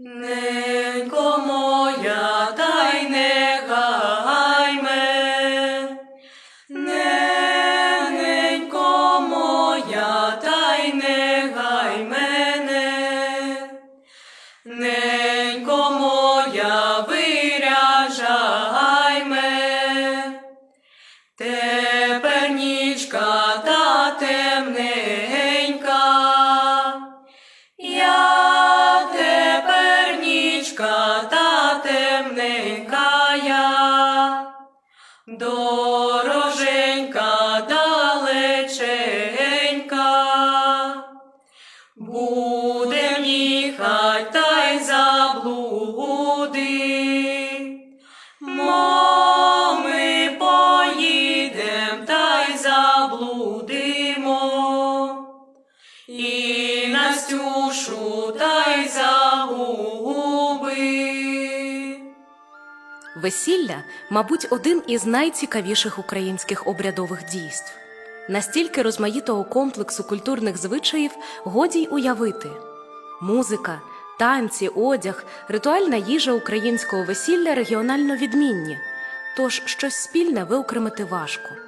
Ненько моя, та й не гайме. Ненько моя, та й не гай мене. Ненько й загуби. Весілля, мабуть, один із найцікавіших українських обрядових дійств. Настільки розмаїтого комплексу культурних звичаїв годі й уявити. Музика, танці, одяг, ритуальна їжа українського весілля регіонально відмінні, тож щось спільне виокремити важко.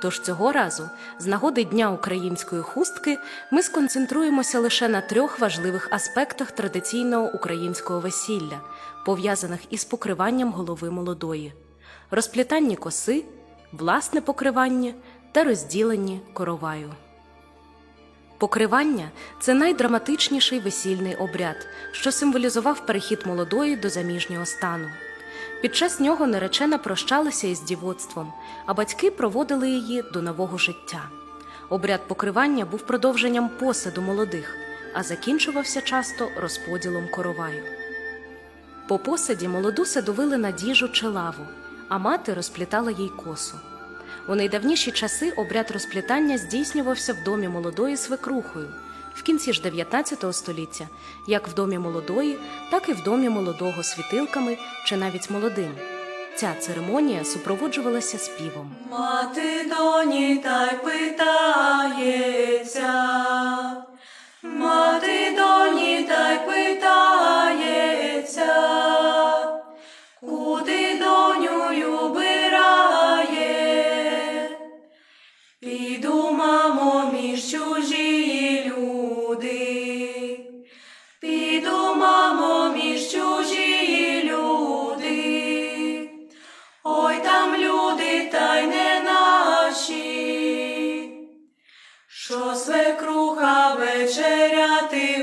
Тож цього разу, з нагоди Дня української хустки, ми сконцентруємося лише на трьох важливих аспектах традиційного українського весілля, пов'язаних із покриванням голови молодої: розплітанні коси, власне покривання та розділенні короваю. Покривання це найдраматичніший весільний обряд, що символізував перехід молодої до заміжнього стану. Під час нього наречена прощалася із дівоцтвом, а батьки проводили її до нового життя. Обряд покривання був продовженням посаду молодих, а закінчувався часто розподілом короваю. По посаді молоду садовили на діжу чи лаву, а мати розплітала їй косу. У найдавніші часи обряд розплітання здійснювався в домі молодої свекрухою, в кінці ж 19 століття, як в домі молодої, так і в домі молодого світилками чи навіть молодим. Ця церемонія супроводжувалася співом. Мати доні та й питається,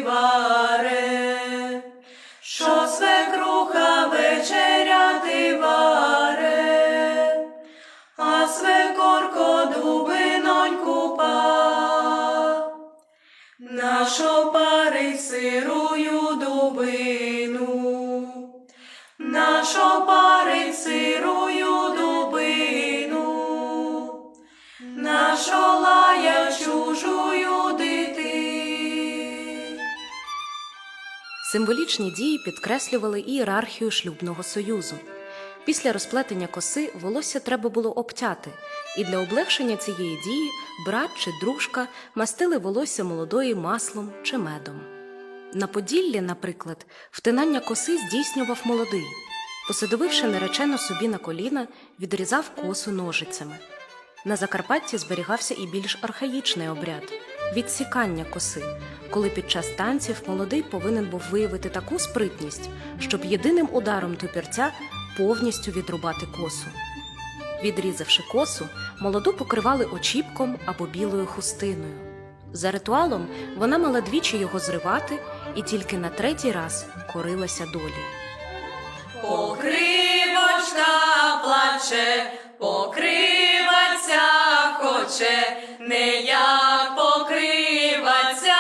варе, що свекруха вечеряти варе, а свекорко дубиноньку па, нашо парить сирую дубину. Нашо парить Символічні дії підкреслювали ієрархію шлюбного союзу. Після розплетення коси волосся треба було обтяти, і для облегшення цієї дії брат чи дружка мастили волосся молодої маслом чи медом. На Поділлі, наприклад, втинання коси здійснював молодий. Посадовивши наречену собі на коліна, відрізав косу ножицями. На Закарпатті зберігався і більш архаїчний обряд відсікання коси, коли під час танців молодий повинен був виявити таку спритність, щоб єдиним ударом тупірця повністю відрубати косу. Відрізавши косу, молоду покривали очіпком або білою хустиною. За ритуалом вона мала двічі його зривати і тільки на третій раз корилася долі. Покривочка плаче, покриваться хоче, не як покриваться,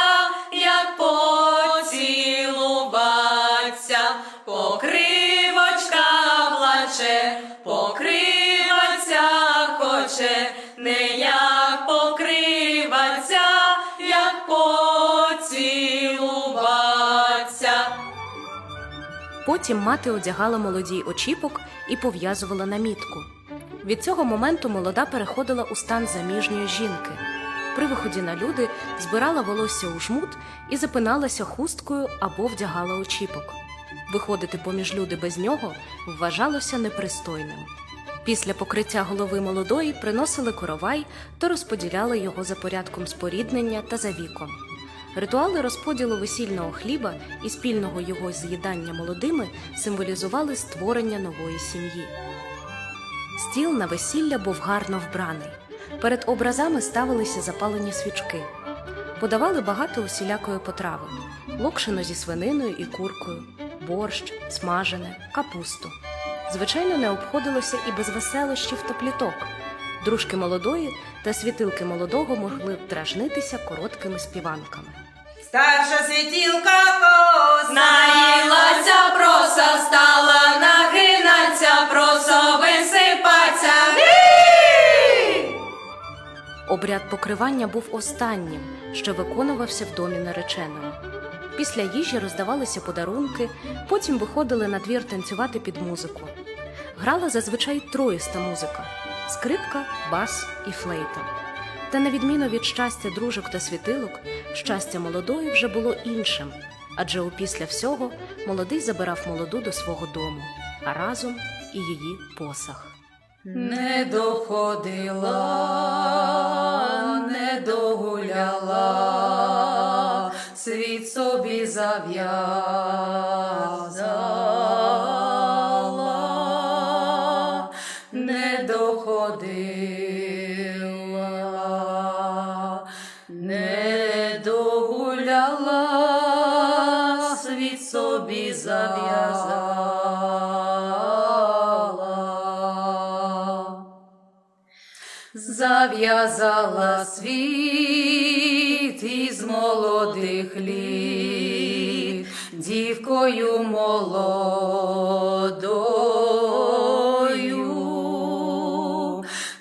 як поцілуваться. Покривочка плаче, покриваться хоче, не як покриваться, як поцілуваться. Потім мати одягала молодій очіпок і пов'язувала на мітку. Від цього моменту молода переходила у стан заміжньої жінки. При виході на люди збирала волосся у жмут і запиналася хусткою або вдягала очіпок. Виходити поміж люди без нього вважалося непристойним. Після покриття голови молодої приносили коровай та розподіляли його за порядком споріднення та за віком. Ритуали розподілу весільного хліба і спільного його з'їдання молодими символізували створення нової сім'ї. Стіл на весілля був гарно вбраний. Перед образами ставилися запалені свічки. Подавали багато усілякої потрави: локшину зі свининою і куркою, борщ, смажене, капусту. Звичайно, не обходилося і без веселощів та пліток. Дружки молодої та світилки молодого могли дражнитися короткими співанками. Старша світілка коза. Наїлася проса, стала нагинаться, просо висипаться. Обряд покривання був останнім, що виконувався в домі нареченого. Після їжі роздавалися подарунки, потім виходили на двір танцювати під музику. Грала зазвичай троїста музика: скрипка, бас і флейта. Та на відміну від щастя дружок та світилок, щастя молодої вже було іншим, адже опісля всього молодий забирав молоду до свого дому, а разом і її посах. Не доходила, не догуляла, світ собі зав'язала, Зав'язала світ із молодих літ, дівкою молодою,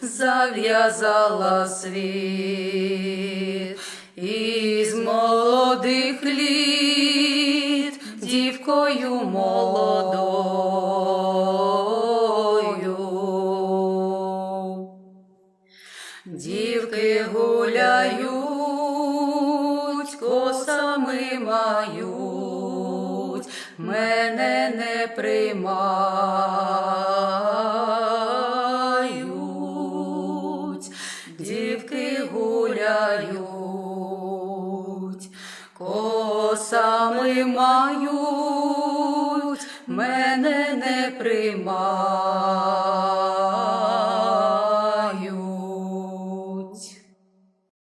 зав'язала світ із косами мають, мене не приймають, дівки гуляють, косами мають, мене не приймають.